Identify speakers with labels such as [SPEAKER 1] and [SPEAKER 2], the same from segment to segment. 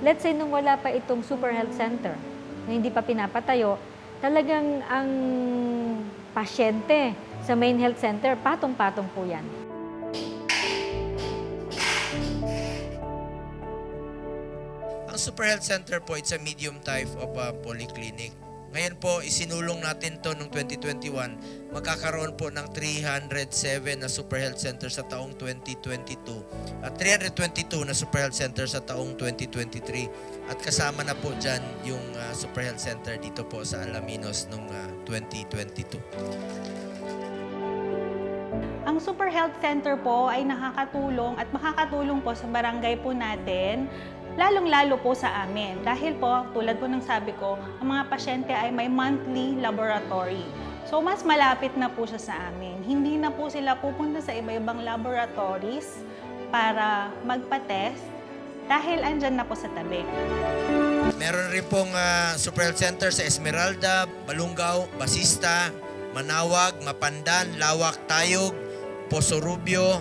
[SPEAKER 1] let's say nung wala pa itong Super Health Center, na hindi pa pinapatayo, talagang ang pasyente sa main health center, patong-patong po yan.
[SPEAKER 2] Ang Super Health Center po, it's a medium type of uh, polyclinic. Ngayon po, isinulong natin to noong 2021. Magkakaroon po ng 307 na Super Health Center sa taong 2022 at 322 na Super Health Center sa taong 2023. At kasama na po dyan yung uh, Super Health Center dito po sa Alaminos noong uh, 2022.
[SPEAKER 3] Ang Super Health Center po ay nakakatulong at makakatulong po sa barangay po natin, lalong-lalo po sa amin. Dahil po, tulad po ng sabi ko, ang mga pasyente ay may monthly laboratory. So, mas malapit na po siya sa amin. Hindi na po sila pupunta sa iba-ibang laboratories para magpa-test dahil andyan na po sa tabi.
[SPEAKER 2] Meron rin pong ah, Super Health Center sa Esmeralda, Balungaw, Basista, Manawag, Mapandan, Lawak, Tayog, Poso Rubio,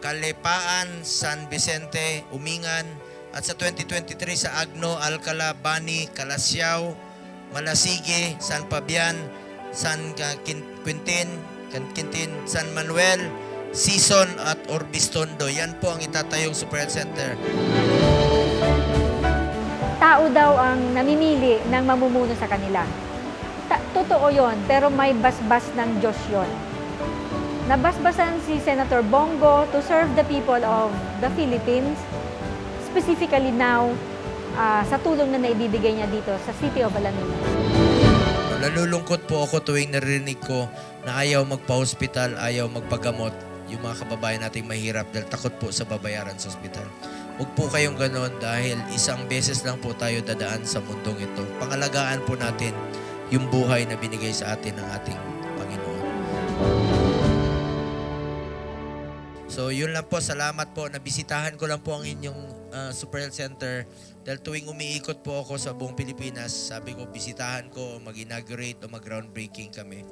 [SPEAKER 2] Kalepaan, San Vicente, Umingan, at sa 2023 sa Agno, Alcala, Bani, Calasiao, Malasige, San Fabian, San Quin- Quintin, Quintin, San Manuel, Sison at Orbistondo. Yan po ang itatayong Super Health Center.
[SPEAKER 1] Tao daw ang namimili ng mamumuno sa kanila. Ta- totoo yon, pero may basbas ng Diyos yon. Nabasbasan si Senator Bongo to serve the people of the Philippines, specifically now ah, sa tulong na naibibigay niya dito sa City of Alaminos.
[SPEAKER 2] Nalulungkot po ako tuwing narinig ko na ayaw magpa-hospital, ayaw magpagamot yung mga kababayan nating mahirap dahil takot po sa babayaran sa ospital. Huwag po kayong ganon dahil isang beses lang po tayo dadaan sa mundong ito. Pangalagaan po natin yung buhay na binigay sa atin ng ating Panginoon. So yun lang po, salamat po. Nabisitahan ko lang po ang inyong ah, Super Health Center dahil tuwing umiikot po ako sa buong Pilipinas, sabi ko bisitahan ko mag-inaugurate o mag-groundbreaking kami.